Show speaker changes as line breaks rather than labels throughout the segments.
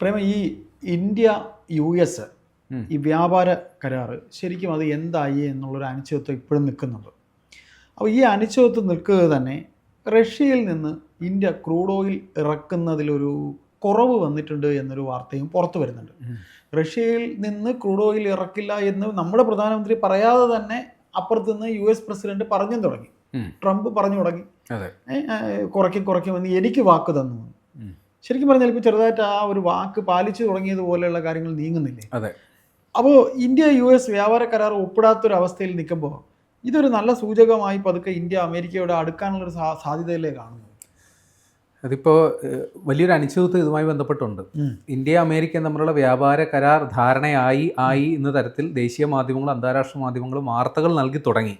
പ്രേമ ഈ India U S ഈ വ്യാപാര കരാറ് ശരിക്കും അത് എന്തായി എന്നുള്ളൊരു അനിശ്ചിതത്വം ഇപ്പോഴും നിൽക്കുന്നുണ്ട്. അപ്പോൾ ഈ അനിശ്ചിതത്വം നിൽക്കുക തന്നെ റഷ്യയിൽ നിന്ന് ഇന്ത്യ ക്രൂഡ് ഓയിൽ ഇറക്കുന്നതിലൊരു കുറവ് വന്നിട്ടുണ്ട് എന്നൊരു വാർത്തയും പുറത്തു വരുന്നുണ്ട്. റഷ്യയിൽ നിന്ന് ക്രൂഡ് ഓയിൽ ഇറക്കില്ല എന്ന് നമ്മുടെ പ്രധാനമന്ത്രി പറയാതെ തന്നെ അപ്പുറത്ത് നിന്ന് യു എസ് പ്രസിഡന്റ് പറഞ്ഞു തുടങ്ങി. ട്രംപ് പറഞ്ഞു തുടങ്ങി. കുറയ്ക്കും കുറയ്ക്കുമെന്ന് എനിക്ക് വാക്ക് തന്നു. ശരിക്കും പറഞ്ഞാൽ ഇപ്പോൾ ചെറുതായിട്ട് ആ ഒരു വാക്ക് പാലിച്ചു തുടങ്ങിയത് പോലെയുള്ള കാര്യങ്ങൾ നീങ്ങുന്നില്ലേ?
അതെ.
അപ്പോൾ ഇന്ത്യ യു എസ് വ്യാപാര കരാർ ഒപ്പിടാത്തൊരവസ്ഥയിൽ നിൽക്കുമ്പോൾ ഇതൊരു നല്ല സൂചകമായി പതുക്കെ ഇന്ത്യ അമേരിക്കയോട് അടുക്കാനുള്ളൊരു സാ- സാധ്യതയിലേ കാണുന്നു
അതിപ്പോൾ വലിയൊരു അനിശ്ചിതത്വം ഇതുമായി ബന്ധപ്പെട്ടുണ്ട്. ഇന്ത്യ അമേരിക്ക തമ്മിലുള്ള വ്യാപാര കരാർ ധാരണയായി ആയി എന്ന തരത്തിൽ ദേശീയ മാധ്യമങ്ങളും അന്താരാഷ്ട്ര മാധ്യമങ്ങളും വാർത്തകൾ നൽകി തുടങ്ങി.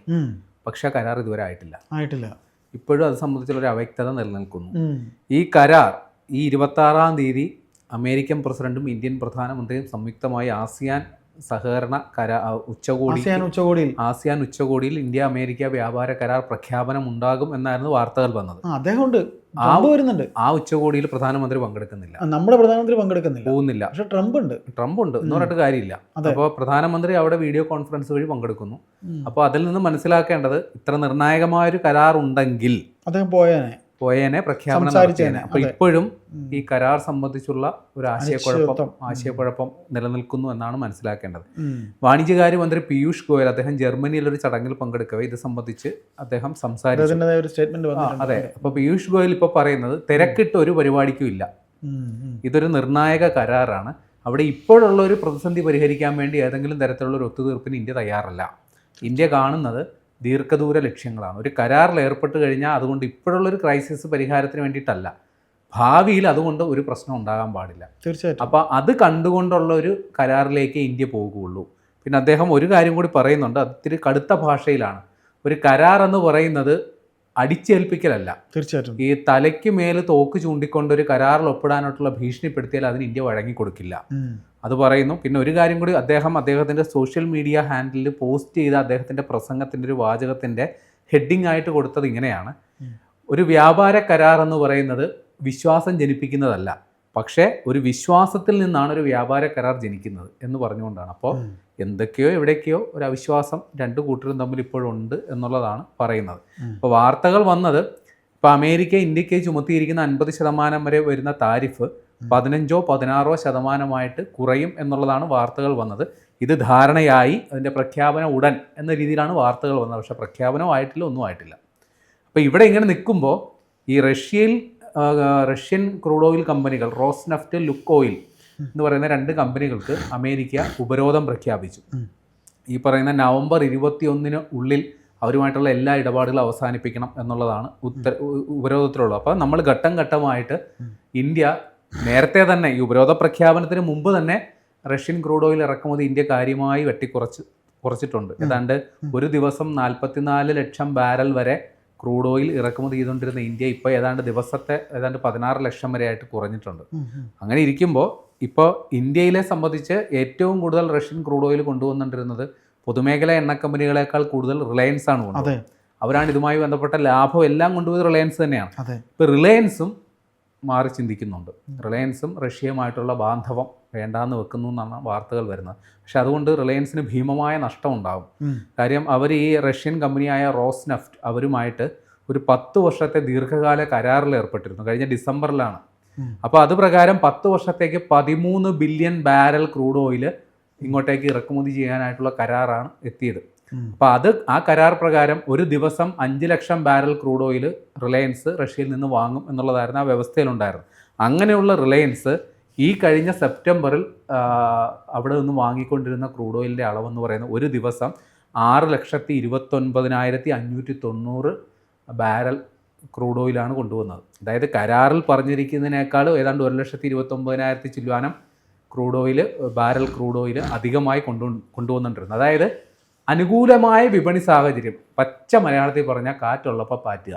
പക്ഷേ കരാർ ഇതുവരെ ആയിട്ടില്ല.
ആയിട്ടില്ല.
ഇപ്പോഴും അത് സംബന്ധിച്ചുള്ള ഒരു അവ്യക്തത നിലനിൽക്കുന്നു. ഈ കരാർ ഈ ഇരുപത്താറാം തീയതി അമേരിക്കൻ പ്രസിഡന്റും ഇന്ത്യൻ പ്രധാനമന്ത്രിയും സംയുക്തമായി ആസിയാൻ സഹകരണ കരാ ഉച്ചകോടി
ആസിയാൻ ഉച്ചകോടിയിൽ.
ആസിയാൻ ഉച്ചകോടിയിൽ ഇന്ത്യ അമേരിക്ക വ്യാപാര കരാർ പ്രഖ്യാപനം ഉണ്ടാകും എന്നായിരുന്നു വാർത്തകൾ വന്നത്.
ആ അദ്ദേഹം ഉണ്ട് ട്രംപ് വരുന്നുണ്ട്.
ആ ഉച്ചകോടിയിൽ പ്രധാനമന്ത്രി പങ്കെടുക്കുന്നില്ല.
നമ്മുടെ പ്രധാനമന്ത്രി പങ്കെടുക്കുന്നില്ല.
പോകുന്നില്ല.
പക്ഷെ ട്രംപ് ഉണ്ട്
ട്രംപ് ഉണ്ട് എന്ന് പറഞ്ഞിട്ട് കാര്യമില്ല. അപ്പോൾ പ്രധാനമന്ത്രി അവിടെ വീഡിയോ കോൺഫറൻസ് വഴി പങ്കെടുക്കുന്നു. അപ്പോൾ അതിൽ നിന്ന് മനസ്സിലാക്കേണ്ടത് ഇത്ര നിർണായകമായ ഒരു കരാർ ഉണ്ടെങ്കിൽ
അദ്ദേഹം പോയേനെ.
പോയേനെ പ്രഖ്യാപനം നടത്തിയേനെ.
അപ്പൊ
ഇപ്പോഴും ഈ കരാർ സംബന്ധിച്ചുള്ള ഒരു ആശയക്കുഴപ്പം. ആശയക്കുഴപ്പം. നിലനിൽക്കുന്നു എന്നാണ് മനസ്സിലാക്കേണ്ടത്.
വാണിജ്യകാര്യമന്ത്രി
വാണിജ്യകാര്യ മന്ത്രി പീയൂഷ് ഗോയൽ അദ്ദേഹം ജർമ്മനിയിൽ ഒരു ചടങ്ങിൽ പങ്കെടുക്കവേ. ഇത് സംബന്ധിച്ച് അദ്ദേഹം സംസാരിച്ചു. അതെ. അപ്പൊ പീയൂഷ് ഗോയൽ ഇപ്പൊ പറയുന്നത് തിരക്കിട്ട് ഒരു പരിപാടിക്കും ഇല്ല. ഇതൊരു നിർണായക കരാറാണ്. അവിടെ ഇപ്പോഴുള്ള ഒരു പ്രതിസന്ധി പരിഹരിക്കാൻ വേണ്ടി ഏതെങ്കിലും തരത്തിലുള്ള ഒരു ഒത്തുതീർപ്പിന് ഇന്ത്യ തയ്യാറല്ല. ഇന്ത്യ കാണുന്നത് ദീർഘദൂര ലക്ഷ്യങ്ങളാണ്. ഒരു കരാറിൽ ഏർപ്പെട്ട് കഴിഞ്ഞാൽ അതുകൊണ്ട് ഇപ്പോഴുള്ളൊരു ക്രൈസിസ് പരിഹാരത്തിന് വേണ്ടിയിട്ടല്ല. ഭാവിയിൽ അതുകൊണ്ട് ഒരു പ്രശ്നം ഉണ്ടാകാൻ പാടില്ല.
തീർച്ചയായിട്ടും.
അപ്പോൾ അത് കണ്ടുകൊണ്ടുള്ള ഒരു കരാറിലേക്ക് ഇന്ത്യ പോകുകയുള്ളൂ. പിന്നെ അദ്ദേഹം ഒരു കാര്യം കൂടി പറയുന്നുണ്ട്. അത് ഇത്തിരി കടുത്ത ഭാഷയിലാണ്. ഒരു കരാർ എന്ന് പറയുന്നത് അടിച്ചേൽപ്പിക്കലല്ല.
തീർച്ചയായിട്ടും.
ഈ തലയ്ക്ക് മേൽ തോക്ക് ചൂണ്ടിക്കൊണ്ട് ഒരു കരാറിൽ ഒപ്പിടാനായിട്ടുള്ള ഭീഷണിപ്പെടുത്തിയാൽ അതിന് ഇന്ത്യ വഴങ്ങിക്കൊടുക്കില്ല.
കൊടുക്കില്ല
അത് പറയുന്നു. പിന്നെ ഒരു കാര്യം കൂടി അദ്ദേഹം അദ്ദേഹത്തിന്റെ സോഷ്യൽ മീഡിയ ഹാൻഡിലിൽ പോസ്റ്റ് ചെയ്ത അദ്ദേഹത്തിന്റെ പ്രസംഗത്തിന്റെ ഒരു വാചകത്തിന്റെ ഹെഡിങ് ആയിട്ട് കൊടുത്തത് ഇങ്ങനെയാണ്. ഒരു വ്യാപാര കരാർ എന്ന് പറയുന്നത് വിശ്വാസം ജനിപ്പിക്കുന്നതല്ല. പക്ഷേ ഒരു വിശ്വാസത്തിൽ നിന്നാണ് ഒരു വ്യാപാര കരാർ ജനിക്കുന്നത് എന്ന് പറഞ്ഞുകൊണ്ടാണ്. അപ്പോൾ എന്തൊക്കെയോ എവിടേക്കെയോ ഒരു അവിശ്വാസം രണ്ട് കൂട്ടരും തമ്മിൽ ഇപ്പോഴുണ്ട് എന്നുള്ളതാണ് പറയുന്നത്.
ഇപ്പോൾ
അപ്പോൾ വാർത്തകൾ വന്നത് ഇപ്പോൾ അമേരിക്ക ഇന്ത്യയ്ക്ക് ചുമത്തിയിരിക്കുന്ന അൻപത് ശതമാനം വരെ വരുന്ന താരിഫ് പതിനഞ്ചോ പതിനാറോ ശതമാനമായിട്ട് കുറയും എന്നുള്ളതാണ് വാർത്തകൾ വന്നത്. ഇത് ധാരണയായി അതിന്റെ പ്രഖ്യാപനം ഉടൻ എന്ന രീതിയിലാണ് വാർത്തകൾ വന്നത്. പക്ഷേ പ്രഖ്യാപനം ആയിട്ടില്ല ഒന്നും ആയിട്ടില്ല. അപ്പോൾ ഇവിടെ ഇങ്ങനെ നിൽക്കുമ്പോൾ ഈ റഷ്യയിൽ റഷ്യൻ ക്രൂഡ് ഓയിൽ കമ്പനികൾ റോസ് നെഫ്റ്റ് ലുക്ക് ഓയിൽ എന്ന് പറയുന്ന രണ്ട് കമ്പനികൾക്ക് അമേരിക്ക ഉപരോധം പ്രഖ്യാപിച്ചു. ഈ പറയുന്ന നവംബർ ഇരുപത്തിയൊന്നിന് ഉള്ളിൽ അവരുമായിട്ടുള്ള എല്ലാ ഇടപാടുകളും അവസാനിപ്പിക്കണം എന്നുള്ളതാണ് ഉത്തര ഉപരോധത്തിലുള്ളത്. അപ്പോൾ നമ്മൾ ഘട്ടം ഘട്ടമായിട്ട് ഇന്ത്യ നേരത്തെ തന്നെ ഈ ഉപരോധ പ്രഖ്യാപനത്തിന് മുമ്പ് തന്നെ റഷ്യൻ ക്രൂഡ് ഓയിൽ ഇറക്കുമതി ഇന്ത്യ കാര്യമായി വെട്ടിക്കുറച്ച് കുറച്ചിട്ടുണ്ട്. ഏതാണ്ട് ഒരു ദിവസം നാൽപ്പത്തിനാല് ലക്ഷം ബാരൽ വരെ ക്രൂഡ് ഓയിൽ ഇറക്കുമതി ചെയ്തുകൊണ്ടിരുന്ന ഇന്ത്യ ഇപ്പോൾ ഏതാണ്ട് ദിവസത്തെ ഏതാണ്ട് പതിനാറ് ലക്ഷം വരെ ആയിട്ട് കുറഞ്ഞിട്ടുണ്ട്. അങ്ങനെ ഇരിക്കുമ്പോൾ ഇപ്പോൾ ഇന്ത്യയിലെ സംബന്ധിച്ച് ഏറ്റവും കൂടുതൽ റഷ്യൻ ക്രൂഡ് ഓയിൽ കൊണ്ടുവന്നുകൊണ്ടിരുന്നത് പൊതുമേഖല എണ്ണ കമ്പനികളെക്കാൾ കൂടുതൽ റിലയൻസ് ആണ് കൊണ്ടുവന്നത്.
അതെ.
അവരാണ് ഇതുമായി ബന്ധപ്പെട്ട ലാഭം എല്ലാം കൊണ്ടുപോയത് റിലയൻസ് തന്നെയാണ്. ഇപ്പോൾ റിലയൻസും മാറി ചിന്തിക്കുന്നുണ്ട്. റിലയൻസും റഷ്യയുമായിട്ടുള്ള ബാന്ധവം വേണ്ടാന്ന് വെക്കുന്നു എന്നാണ് വാർത്തകൾ വരുന്നത് പക്ഷെ അതുകൊണ്ട് റിലയൻസിന് ഭീമമായ നഷ്ടം ഉണ്ടാകും. കാര്യം അവർ ഈ റഷ്യൻ കമ്പനിയായ റോസ് നഫ്റ്റ് അവരുമായിട്ട് ഒരു പത്ത് വർഷത്തെ ദീർഘകാല കരാറിൽ ഏർപ്പെട്ടിരുന്നു കഴിഞ്ഞ ഡിസംബറിലാണ്. അപ്പോൾ അത് പ്രകാരം പത്ത് വർഷത്തേക്ക് പതിമൂന്ന് ബില്യൺ ബാരൽ ക്രൂഡ് ഓയിൽ ഇങ്ങോട്ടേക്ക് ഇറക്കുമതി ചെയ്യാനായിട്ടുള്ള കരാറാണ് എത്തിയത്. അപ്പോൾ അത് ആ കരാർ പ്രകാരം ഒരു ദിവസം അഞ്ച് lakh barrel crude oil Reliance റഷ്യയിൽ നിന്ന് വാങ്ങും എന്നുള്ളതായിരുന്നു ആ വ്യവസ്ഥയിലുണ്ടായിരുന്നത് അങ്ങനെയുള്ള റിലയൻസ് ഈ കഴിഞ്ഞ സെപ്റ്റംബറിൽ അവിടെ നിന്ന് വാങ്ങിക്കൊണ്ടിരുന്ന ക്രൂഡ് ഓയിലിന്റെ അളവെന്ന് പറയുന്നത് ഒരു ദിവസം ആറ് ലക്ഷത്തി ഇരുപത്തൊൻപതിനായിരത്തി അഞ്ഞൂറ്റി തൊണ്ണൂറ് ബാരൽ ക്രൂഡ് ഓയിലാണ് കൊണ്ടുവന്നത്. അതായത് കരാറിൽ പറഞ്ഞിരിക്കുന്നതിനേക്കാൾ ഏതാണ്ട് ഒരു ലക്ഷത്തി ഇരുപത്തൊമ്പതിനായിരത്തി ചില്ലുവാനം crude oil barrel crude oil അധികമായി കൊണ്ടു കൊണ്ടുവന്നിട്ടുണ്ട് അതായത് അനുകൂലമായ വിപണി സാഹചര്യം പച്ച മലയാളത്തിൽ പറഞ്ഞാൽ കാറ്റുള്ളപ്പോൾ പാറ്റുക.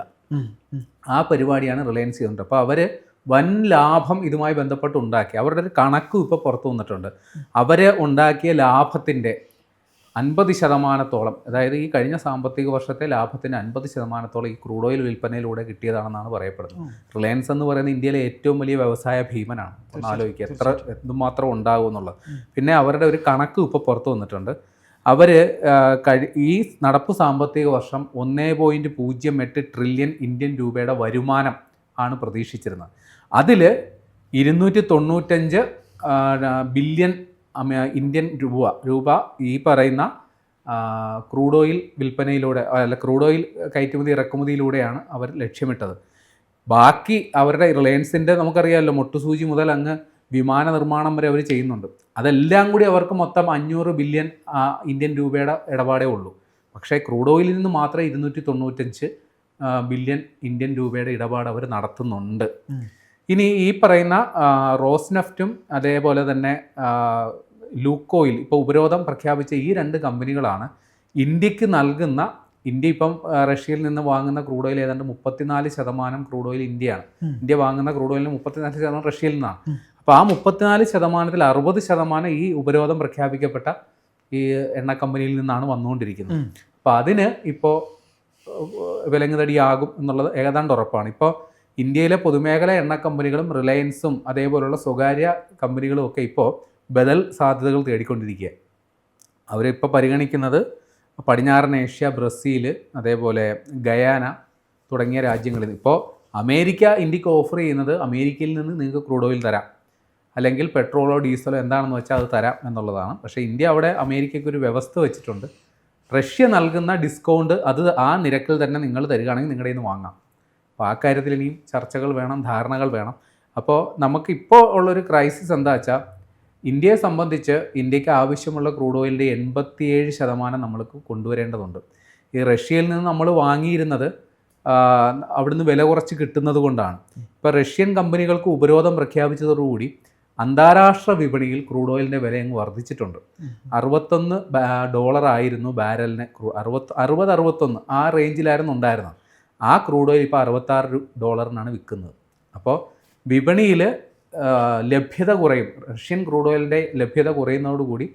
ആ പരിപാടിയാണ് റിലയൻസ് ചെയ്യുന്നത് അപ്പോൾ അവർ വൻ ലാഭം ഇതുമായി ബന്ധപ്പെട്ട് ഉണ്ടാക്കി അവരുടെ ഒരു കണക്കും ഇപ്പോൾ പുറത്തു വന്നിട്ടുണ്ട്. അവർ ഉണ്ടാക്കിയ ലാഭത്തിന്റെ അൻപത് ശതമാനത്തോളം അതായത് ഈ കഴിഞ്ഞ സാമ്പത്തിക വർഷത്തെ ലാഭത്തിന്റെ അൻപത് ശതമാനത്തോളം ഈ ക്രൂഡ് ഓയിൽ വിൽപ്പനയിലൂടെ കിട്ടിയതാണെന്നാണ് പറയപ്പെടുന്നത്. റിലയൻസ് എന്ന് പറയുന്നത് ഇന്ത്യയിലെ ഏറ്റവും വലിയ വ്യവസായ ഭീമനാണ്. ഒന്ന് ആലോചിക്കുക എത്ര എന്തുമാത്രം ഉണ്ടാകും എന്നുള്ളത്. പിന്നെ അവരുടെ ഒരു കണക്ക് ഇപ്പോൾ പുറത്തു വന്നിട്ടുണ്ട്. അവർ കഴി ഈ നടപ്പ് സാമ്പത്തിക വർഷം ഒന്നേ പോയിന്റ് പൂജ്യം എട്ട് ട്രില്യൺ ഇന്ത്യൻ രൂപയുടെ വരുമാനം ആണ് പ്രതീക്ഷിച്ചിരുന്നത്. അതിൽ ഇരുന്നൂറ്റി തൊണ്ണൂറ്റഞ്ച് ബില്യൺ ഇന്ത്യൻ രൂപ രൂപ ഈ പറയുന്ന ക്രൂഡ് ഓയിൽ വിൽപ്പനയിലൂടെ അല്ല ക്രൂഡ് ഓയിൽ കയറ്റുമതി ഇറക്കുമതിയിലൂടെയാണ് അവർ ലക്ഷ്യമിട്ടത്. ബാക്കി അവരുടെ റിലയൻസിന്റെ നമുക്കറിയാമല്ലോ മൊട്ടുസൂചി മുതൽ അങ്ങ് വിമാന നിർമ്മാണം വരെ അവർ ചെയ്യുന്നുണ്ട്. അതെല്ലാം കൂടി അവർക്ക് മൊത്തം അഞ്ഞൂറ് ബില്യൺ ഇന്ത്യൻ രൂപയുടെ ഇടപാടേ ഉള്ളൂ. പക്ഷേ ക്രൂഡ് ഓയിലിൽ നിന്ന് മാത്രമേ ഇരുന്നൂറ്റി തൊണ്ണൂറ്റഞ്ച് ബില്യൺ ഇന്ത്യൻ രൂപയുടെ ഇടപാട് അവർ നടത്തുന്നുണ്ട്. ഇനി ഈ പറയുന്ന റോസ് റോസ്നെഫ്റ്റും അതേപോലെ തന്നെ ലൂക്കോയിൽ ഇപ്പോൾ ഉപരോധം പ്രഖ്യാപിച്ച ഈ രണ്ട് കമ്പനികളാണ് ഇന്ത്യയ്ക്ക് നൽകുന്ന ഇന്ത്യ ഇപ്പം റഷ്യയിൽ നിന്ന് വാങ്ങുന്ന ക്രൂഡ് ഓയിൽ ഏതാണ്ട് മുപ്പത്തിനാല് ശതമാനം ക്രൂഡ് ഓയിൽ ഇന്ത്യയാണ്. ഇന്ത്യ വാങ്ങുന്ന ക്രൂഡ് ഓയിലിന് മുപ്പത്തിനാല് ശതമാനം റഷ്യയിൽ നിന്നാണ്. അപ്പോൾ ആ മുപ്പത്തിനാല് ശതമാനത്തിൽ അറുപത് ശതമാനം ഈ ഉപരോധം പ്രഖ്യാപിക്കപ്പെട്ട ഈ എണ്ണ കമ്പനിയിൽ നിന്നാണ് വന്നുകൊണ്ടിരിക്കുന്നത്. അപ്പോൾ അതിന് ഇപ്പോൾ വിലങ്ങുതടിയാകും എന്നുള്ളത് ഏതാണ്ട് ഉറപ്പാണ്. ഇപ്പോൾ ഇന്ത്യയിലെ പൊതുമേഖല എണ്ണ കമ്പനികളും റിലയൻസും അതേപോലുള്ള സ്വകാര്യ കമ്പനികളും ഒക്കെ ഇപ്പോൾ ബദൽ സാധ്യതകൾ തേടിക്കൊണ്ടിരിക്കുക. അവരിപ്പോൾ പരിഗണിക്കുന്നത് പടിഞ്ഞാറൻ ഏഷ്യ ബ്രസീൽ അതേപോലെ ഗയാന തുടങ്ങിയ രാജ്യങ്ങളിൽ. ഇപ്പോൾ അമേരിക്ക ഇന്ത്യയ്ക്ക് ഓഫർ ചെയ്യുന്നത് അമേരിക്കയിൽ നിന്ന് നിങ്ങൾക്ക് ക്രൂഡ് ഓയിൽ തരാം. അല്ലെങ്കിൽ പെട്രോളോ ഡീസലോ എന്താണെന്ന് വെച്ചാൽ അത് തരാം എന്നുള്ളതാണ്. പക്ഷേ ഇന്ത്യ അവിടെ അമേരിക്കയ്ക്ക് ഒരു വ്യവസ്ഥ വെച്ചിട്ടുണ്ട്. റഷ്യ നൽകുന്ന ഡിസ്കൗണ്ട് അത് ആ നിരക്കിൽ തന്നെ നിങ്ങൾ തരികയാണെങ്കിൽ നിങ്ങളുടെ നിന്ന് വാങ്ങാം. അപ്പോൾ ആ കാര്യത്തിൽ ഇനിയും ചർച്ചകൾ വേണം ധാരണകൾ വേണം. അപ്പോൾ നമുക്കിപ്പോൾ ഉള്ളൊരു ക്രൈസിസ് എന്താ വെച്ചാൽ ഇന്ത്യയെ സംബന്ധിച്ച് ഇന്ത്യയ്ക്ക് ആവശ്യമുള്ള ക്രൂഡ് ഓയിലിന്റെ എൺപത്തിയേഴ് ശതമാനം നമ്മൾക്ക് കൊണ്ടുവരേണ്ടതുണ്ട്. ഈ റഷ്യയിൽ നിന്ന് നമ്മൾ വാങ്ങിയിരുന്നത് അവിടുന്ന് വില കുറച്ച് കിട്ടുന്നത് കൊണ്ടാണ്. ഇപ്പോൾ റഷ്യൻ കമ്പനികൾക്ക് ഉപരോധം പ്രഖ്യാപിച്ചതോടുകൂടി അന്താരാഷ്ട്ര വിപണിയിൽ ക്രൂഡ് ഓയിലിന്റെ വില അങ്ങ് വർദ്ധിച്ചിട്ടുണ്ട്. അറുപത്തൊന്ന് ഡോളർ ആയിരുന്നു ബാരലിന് ക്രൂ അറുപത്ത് അറുപത് അറുപത്തൊന്ന് ആ റേഞ്ചിലായിരുന്നു ഉണ്ടായിരുന്നത്. ആ ക്രൂഡ് ഓയിൽ ഇപ്പോൾ അറുപത്താറ് ഡോളറിനാണ് വിൽക്കുന്നത്. അപ്പോൾ വിപണിയിൽ ലഭ്യത കുറയും. റഷ്യൻ ക്രൂഡ് ഓയിലിന്റെ ലഭ്യത കുറയുന്നതോടുകൂടി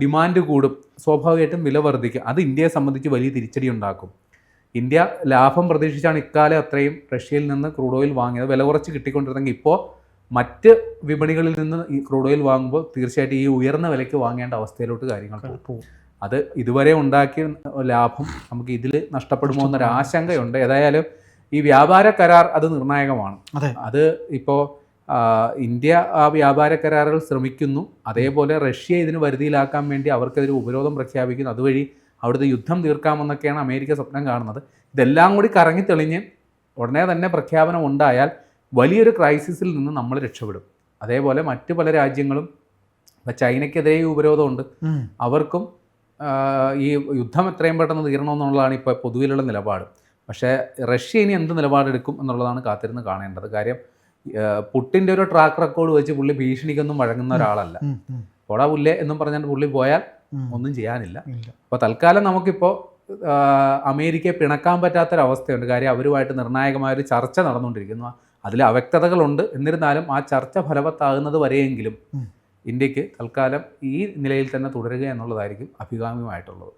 ഡിമാൻഡ് കൂടും. സ്വാഭാവികമായിട്ടും വില വർദ്ധിക്കും. അത് ഇന്ത്യയെ സംബന്ധിച്ച് വലിയ തിരിച്ചടി ഉണ്ടാക്കും. ഇന്ത്യ ലാഭം പ്രതീക്ഷിച്ചാണ് ഇക്കാലം അത്രയും റഷ്യയിൽ നിന്ന് ക്രൂഡ് ഓയിൽ വാങ്ങിയത്. വില കുറച്ച് കിട്ടിക്കൊണ്ടിരുന്നെങ്കിൽ ഇപ്പോൾ മറ്റ് വിപണികളിൽ നിന്ന് ഈ ക്രൂഡ് ഓയിൽ വാങ്ങുമ്പോൾ തീർച്ചയായിട്ടും ഈ ഉയർന്ന വിലയ്ക്ക് വാങ്ങേണ്ട അവസ്ഥയിലോട്ട് കാര്യങ്ങൾ പോകും. അത് ഇതുവരെ ഉണ്ടാക്കിയ ലാഭം നമുക്ക് ഇതിൽ നഷ്ടപ്പെടുമോ എന്നൊരു ആശങ്കയുണ്ട്. ഏതായാലും ഈ വ്യാപാര കരാർ അത് നിർണായകമാണ്.
അതെ.
ഇപ്പോൾ ഇന്ത്യ ആ വ്യാപാര കരാറുകൾ ശ്രമിക്കുന്നു. അതേപോലെ റഷ്യ ഇതിന് വരുതിയിലാക്കാൻ വേണ്ടി അവർക്കെതിരെ ഉപരോധം പ്രഖ്യാപിക്കുന്നു. അതുവഴി അവിടുത്തെ യുദ്ധം തീർക്കാമെന്നൊക്കെയാണ് അമേരിക്ക സ്വപ്നം കാണുന്നത്. ഇതെല്ലാം കൂടി കറങ്ങി തെളിഞ്ഞ് ഉടനെ തന്നെ പ്രഖ്യാപനം ഉണ്ടായാൽ വലിയൊരു ക്രൈസിസിൽ നിന്ന് നമ്മൾ രക്ഷപ്പെടും. അതേപോലെ മറ്റു പല രാജ്യങ്ങളും ഇപ്പം ചൈനയ്ക്കെതിരെ ഉപരോധമുണ്ട്. അവർക്കും ഈ യുദ്ധം എത്രയും പെട്ടെന്ന് തീരണമെന്നുള്ളതാണ് ഇപ്പോൾ പൊതുവിലുള്ള നിലപാട്. പക്ഷേ റഷ്യ ഇനി എന്ത് നിലപാടെടുക്കും എന്നുള്ളതാണ് കാത്തിരുന്ന് കാണേണ്ടത്. കാര്യം പുട്ടിന്റെ ഒരു ട്രാക്ക് റെക്കോർഡ് വെച്ച് പുള്ളി ഭീഷണിക്കൊന്നും വഴങ്ങുന്ന ഒരാളല്ല. പോടാ പുല്ലേ എന്നും പറഞ്ഞാൽ പുള്ളി പോയാൽ ഒന്നും ചെയ്യാനില്ല. അപ്പോൾ തൽക്കാലം നമുക്കിപ്പോൾ അമേരിക്കയെ പിണക്കാൻ പറ്റാത്തൊരവസ്ഥയുണ്ട്. കാര്യം അവരുമായിട്ട് നിർണായകമായ ഒരു ചർച്ച നടന്നുകൊണ്ടിരിക്കുന്നു. അതിൽ അവ്യക്തതകളുണ്ട്. എന്നിരുന്നാലും ആ ചർച്ച ഫലവത്താകുന്നത് വരെയെങ്കിലും ഇന്ത്യയ്ക്ക് തൽക്കാലം ഈ നിലയിൽ തന്നെ തുടരുക എന്നുള്ളതായിരിക്കും അഭികാമ്യമായിട്ടുള്ളത്.